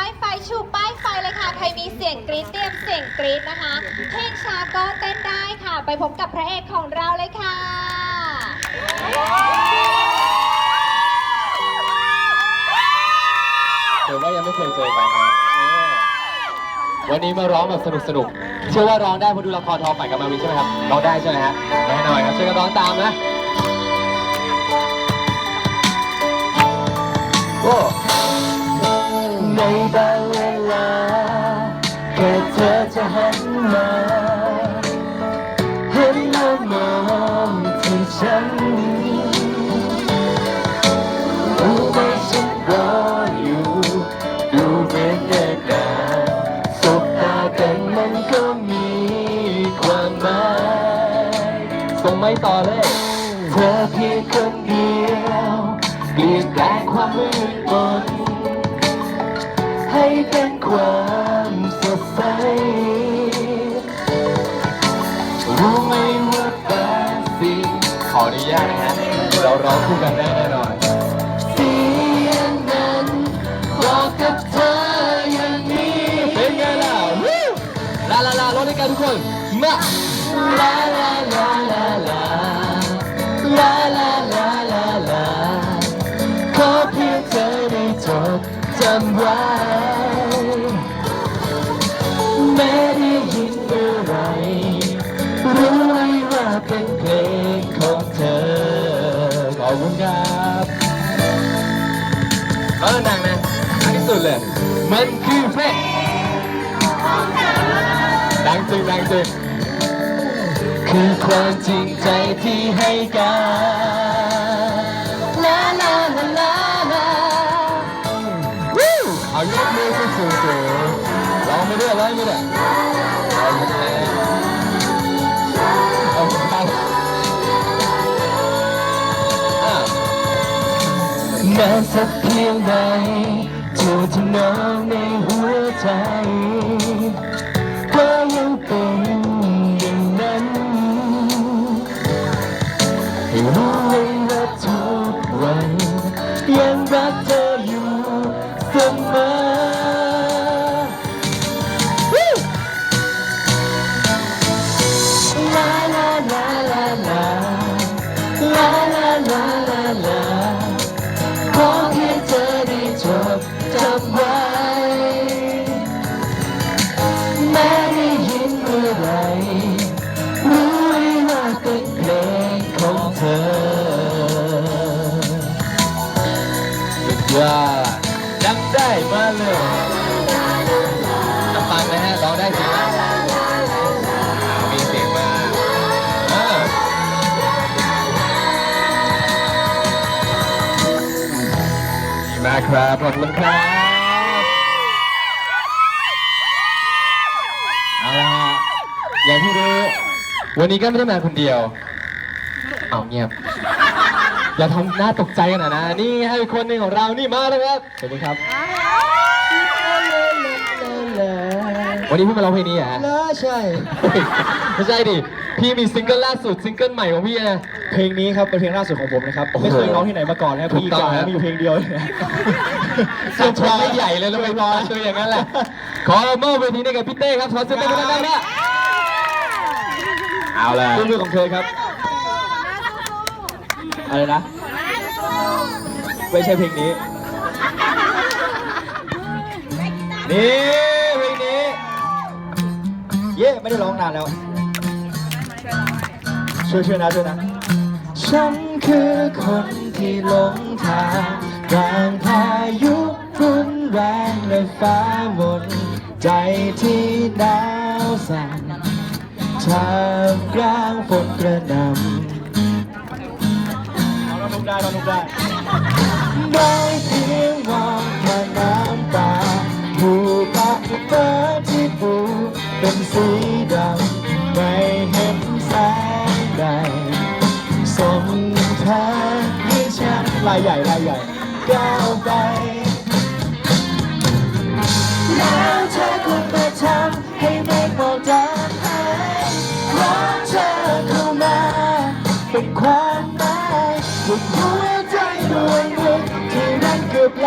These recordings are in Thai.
ป้ายไฟชูป้ายไฟเลยค่ะ ใครมีเสียงกรี๊ดเตรียมเสียงกรี๊ดนะคะ เพลงช้าก็เต้นได้ค่ะ ไปพบกับพระเอกของเราเลยค่ะหรือว่ายังไม่เคยเจอกันนะเออวันนี้มาร้องแบบสนุกสนุกๆเชื่อว่าร้องได้เพราะดูละครทอฝันกับมาวินใช่ไหมครับ ร้องได้ใช่ไหมฮะแน่นอนครับช่วยกันร้องตามนะ หันมาห็นแล้วมองที่ฉันรู้ไหมฉันรออยู่ดูเหมือนเดินนาสบตากันมันก็มีความหมายส่งไม่ต่อเลยเธอเพียงคนเดียวเปลี่ยนแปลงความมืดมนให้เป็นความ รู้ไหมว่าแปดสีขออนุญาตนะฮะเราร้องคู่กันแน่นอนเสียงนั้นบอกกับเธออย่างนี้เป็นไงล่ะลาลาลาร้องด้วยกันทุกคนมาลาลาลาลาลาลาลา สุดเลย มันคือเพลงดังจริงดังจริงคือความจริงใจที่ให้กันลาลาลาลาลาเอายกมือขึ้นสูงสูงร้องไม่ได้ร้องไม่ได้ร้องไม่ได้เอาครับอะนานสักเพียงใด ธอที่นองในหัวใจก็ยังเป็น ครับ ขอบคุณครับเอาละฮะอย่างที่รู้ วันนี้ก็ไม่ได้มาคนเดียว เอาเงียบ อย่าทำหน้าตกใจกันนะนะ นี่ให้คนหนึ่งของเรานี่มาแล้วครับสวัสดีครับ วันนี้พี่มาร้องเพลงนี้เหรอฮะน่าใช่ ไม่ใช่ดิ พี่มีซิงเกิลล่าสุดซิงเกิลใหม่ของพี่นะ เพลงนี้ครับเป็นเพลงล่าสุดของผมนะครับโอ้โหไม่เคยร้องที่ไหนมาก่อนนะครับถูกพี่ต้องกาฮะมีอยู่เพลงเดียวเลยนะเสื้อผ้าไม่ใหญ่เลยแล้วไปรอตัวอย่างนั้นแหละ ขอมอบเวทีให้กับพี่เต้ครับขอเสียงปรบมือดังๆนะเอาละตัวมือของเธอครับ อะไรนะ ไม่ใช่เพลงนี้ นี่เพลงนี้ เย้ไม่ได้ร้องนานแล้วช่วยช่วยนะช่วยนะ ฉันคือคนที่หลงทางกลางพายุรุนแรงและฟ้ามนใจที่หนาวสั่นท่ามกลางฝนกระหน่ำเรานุกได้เรานุกได้ได้เพียงมองแค่น้ำตาผูกปากฟ้าที่ปูเป็นสี ใหญ่ลายใหญ่ก้าวไปแล้วเธอควรมาทำให้ไม่หมอกจางหายรักเธอเข้ามาเป็นความหมายบนหัวใจดวงหนึ่งที่รักเธอแปล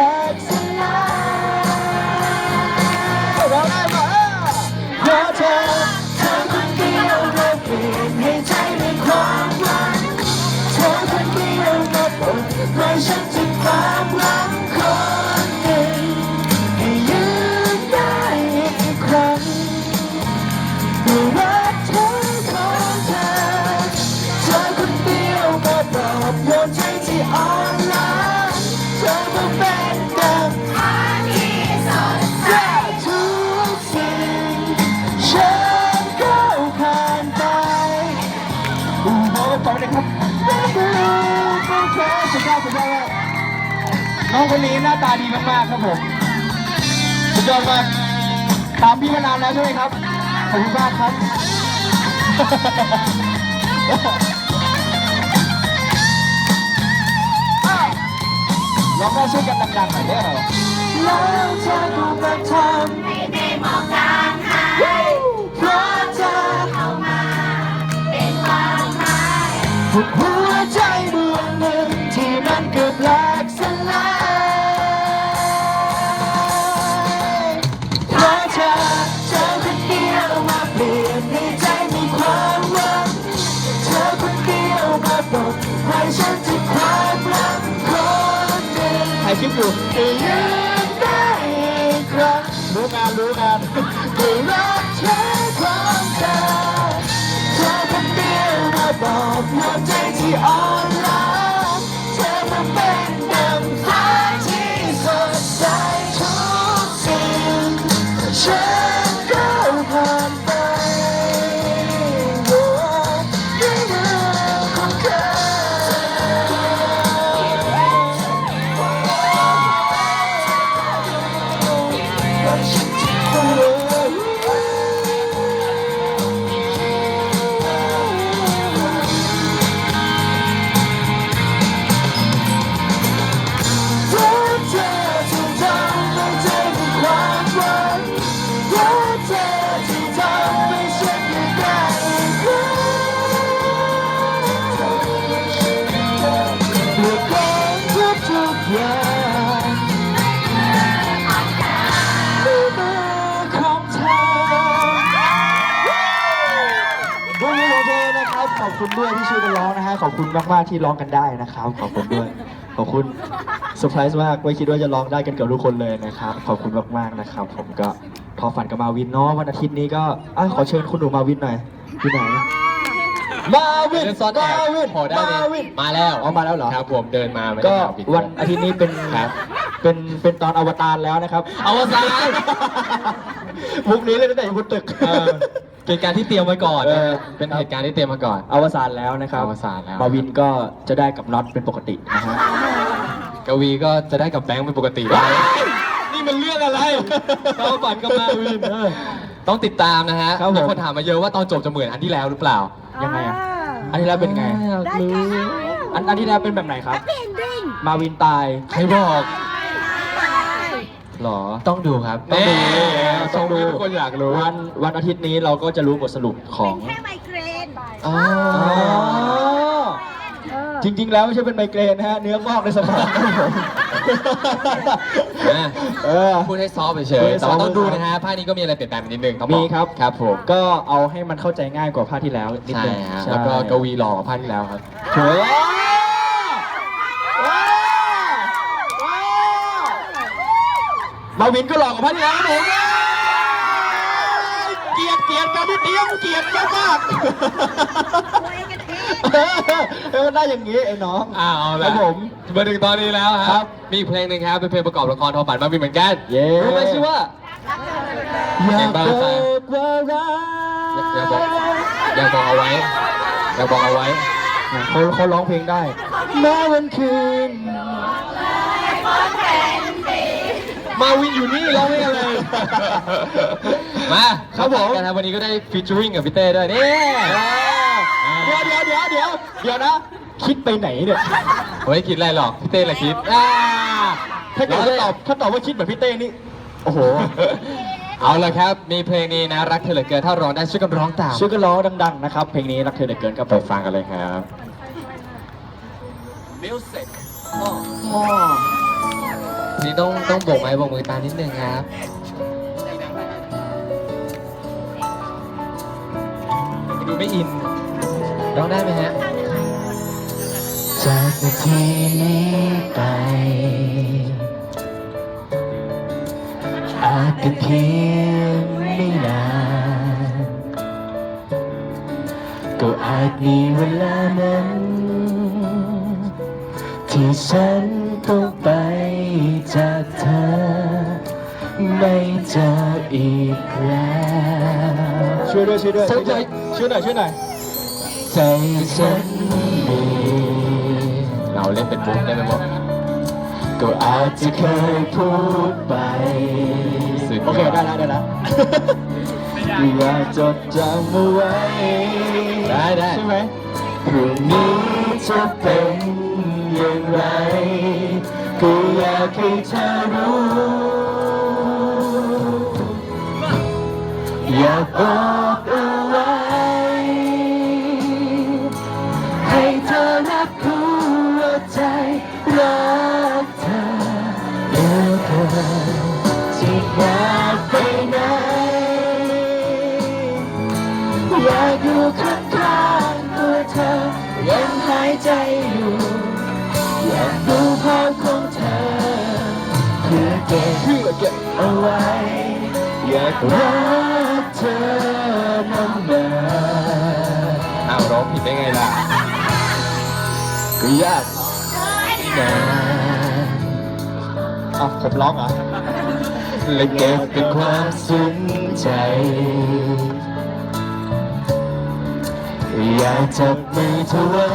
น้องคนนี้หน้าตาดีมากๆครับผมสุดยอดมากตามพี่มานานแล้วใช่ไหมครับ ขอบคุณมากครับ ร้องได้ช่วยกันดังๆหน่อยได้ไหมแล้วเธอก็มาทำให้ได้มองทางหาเพราะเธอเข้ามา เป็นความหมาย คลิปอยู่จะยืนได้อีกครั้งรู้งานรู้งานก็รักเธอของเธอเธอคนเดียวมาบอกหัวใจที่อ่อน ขอบคุณด้วยที่ช่วยกันร้องนะฮะขอบคุณมากๆที่ร้องกันได้นะครับ ขอบคุณด้วย ขอบคุณเซอร์ไพรส์มากไม่คิดว่าจะร้องได้กันเกับทุกคนเลยนะครับขอบคุณมากๆนะครับ ผมก็พอฝันกับมาวินเนาะวันอาทิตย์นี้ก็อะขอเชิญคุณหนูมาวินหน่อยที่ไหนมาวินเดินซ้อนแอบมาวินพอได้มาเลยวินมาแล้วอ๋อมาแล้วเหรอ ครับผมเดินมาไม่ได้ก็มาผิดวันอาทิตย์นี้เป็นครับ เป็นเป็นตอนอวตารแล้วนะครับ อวสาน มุกนี้เลยตั้งแต่อยู่บนตึกเออ เป็นการที่เตรียมไว้ก่อนเออ เป็นเหตุการณ์ที่เตรียมมาก่อน อวสานแล้วนะครับอวสานแล้ว มาวินก็จะได้กับน็อตเป็นปกตินะฮะกวีก็จะได้กับแบงค์เป็นปกติได้นี่มันเรื่องอะไรเราฝันกับมาวินเออ ต้องติดตามนะฮะครับผม มีคนถามมาเยอะว่าตอนจบจะเหมือนอันที่แล้วหรือเปล่ายังไงอะอันที่แล้วเป็นไง ได้ค่ะอันอันที่แล้วเป็นแบบไหนครับ แฮปปี้เอนดิ้งมาวินตาย ใครบอก หรอ ต้องดูครับ ต้องดูเอ๊ะต้องดูทุกคนอยากรู้ วันวันอาทิตย์นี้เราก็จะรู้บทสรุปของแค่ไมเกรนอ๋ออ๋อเออจริง ๆ แล้วไม่ใช่เป็นไมเกรนนะฮะ เนื้องอกในสมองครับผมอะเออ พูดให้ซอฟต์เฉพูดยให้ๆแต่ว่าซอฟต์ต้องดูนะฮะภาคนี้ก็มีอะไรเปลี่ยนแปลงไปนิดนึงต้องบมีอกครับครับผม ก็เอาให้มันเข้าใจง่ายกว่าภาคที่แล้วนิดใช่นึงฮะใช่แล้วก็กวีหล่อกว่าภาคที่แล้วครับโถ่ว้าวว้าวว้าว มาวินก็หลอกกับภาคที่แล้วครับผมเกียดเกียดกันนิดเดียวเกียดกันมากเออได้อย่างนี้ไอ้น้องอ้าวเครัละบผม มาถึงตอนนี้แล้วคครัรับ บ มีเพลงหนึ่งครับเป็นเพลงประกอบละครทอฝันมามีเหมือนกันเย้ รู้ไหมชื่อว่าอยากเก่งมากบบอกว่ารักอย่าบอกอย่าบอกเอาไว้อย่าบอกเอาไว้ เขาเขาร้องเพลงได้แม้วันคืน มาวินอยู่นี่ร้องไม่อะไร มาครับผม กันครับวันนี้ก็ได้ฟีเจอริงกับพี่เต้ด้วยนี่เดี๋ยวเดี๋ยวเดี๋ยวเดี๋ยวเดี๋ยวนะ คิดไปไหนเนี่ยผมไม่คิดอะไรหรอกพี่เต้แหละคิดอ่าถ้าเกิดว่าตอบถ้าตอบว่าคิดแบบพี่เต้นี่ โอ้โห เอาละครับ มีเพลงนี้นะรักเธอเหลือเกินถ้าร้องได้ช่วยกันร้องตามช่วยกันร้องดังๆนะครับ เพลงนี้รักเธอเหลือเกินครับไปฟังกันเลยครับ นี่ต้องต้องโบกไม้โบกมือตามนิดนึงครับ ดูไม่อินร้องได้ไหมฮะ จากนาทีนี้ไป อาจเป็นเพียงไม่นาน ก็อาจมีเวลานั้น ที่ฉันต้องไป จากเธอ ไม่เจออีกแล้วช่วยด้วยช่วยด้วยช่วยหน่อยช่วยหน่อยช่วยหน่อยใจฉันมีเราเล่นเป็นบุ๊กได้ไหมบุ๊กก็อาจจะเคยพูดไปสุดยโอเคได้แล้วได้แล้วอยากจดจำเอาไว้ได้ได้ใช่ไหมพรุ่งนี้จะเป็นอย่างไร ก็อยากให้ เก็บเอาไว้อยากรักเธอนานอ้าวร้องผิดได้ไงล่ะก็อยากนานอะผมร้องเหรอและเก็บเป็นความซึ้งใจ อยากจับมือเธอไว้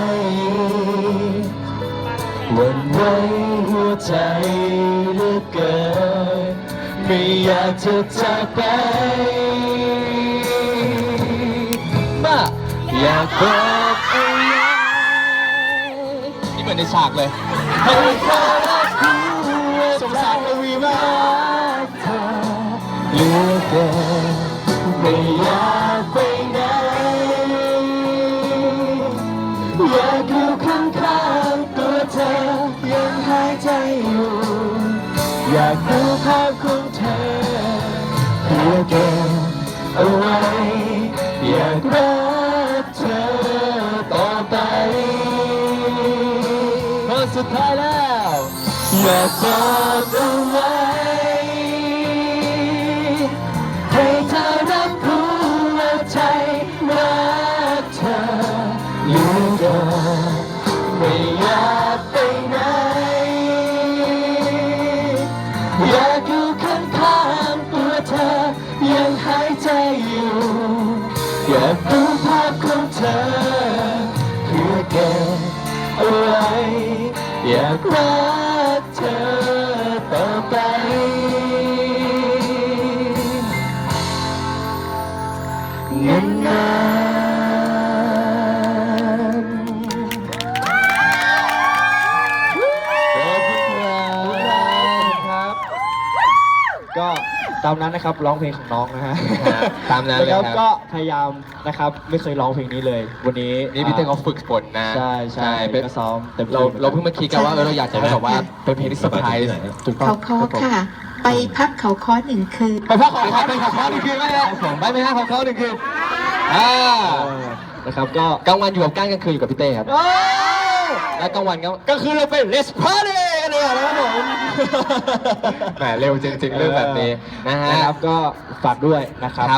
วันไหวหัวใจเหลือเกินไม่อยากจะจากไปบ้าอยากบอกเอาไว้นี่เหมือนในฉากเลยให้เธอรับรู้ว่าสงสารกวีมากรักเธอเหลือเกินไม่อยาก เอาไว้อยากรักเธอต่อไปเพราะสุดท้ายแล้วอยากบอกเอาไว้ อยากรัก นั้นนะครับร้องเพลงของน้องนะฮะครับตามนั้นเลยแล้วครับก็พยายามนะครับไม่เคยร้องเพลงนี้เลย วันนี้นี่พี่เต้เขาฝึกฝนนะ ใช่ใช่เป็นก็ซ้อมเต็มที่เราเราเพิ่งมาคิดกันว่าเออเราอยากจะให้แบบว่าเป็นเพลงที่เซอร์ไพรส์ถูกต้องเขาคอค่ะ ไปพักเขาคอหนึ่งคืนไปพักของเขาไปของเขาหนึ่งคืนไหมฮะผมไปไหมฮะของเขาหนึ่งคืนอ่าเออนะครับก็กลางวันอยู่กับก้านกลางคืนอยู่กับพี่เต้ครับเอ้ยแล้วกลางวันก็ก็คือเราเป็น Let's Party กันเลยนะครับผมแหมเร็วจริงๆเรื่องแบบนี้นะฮะ นะครับก็ฝากด้วยนะครับ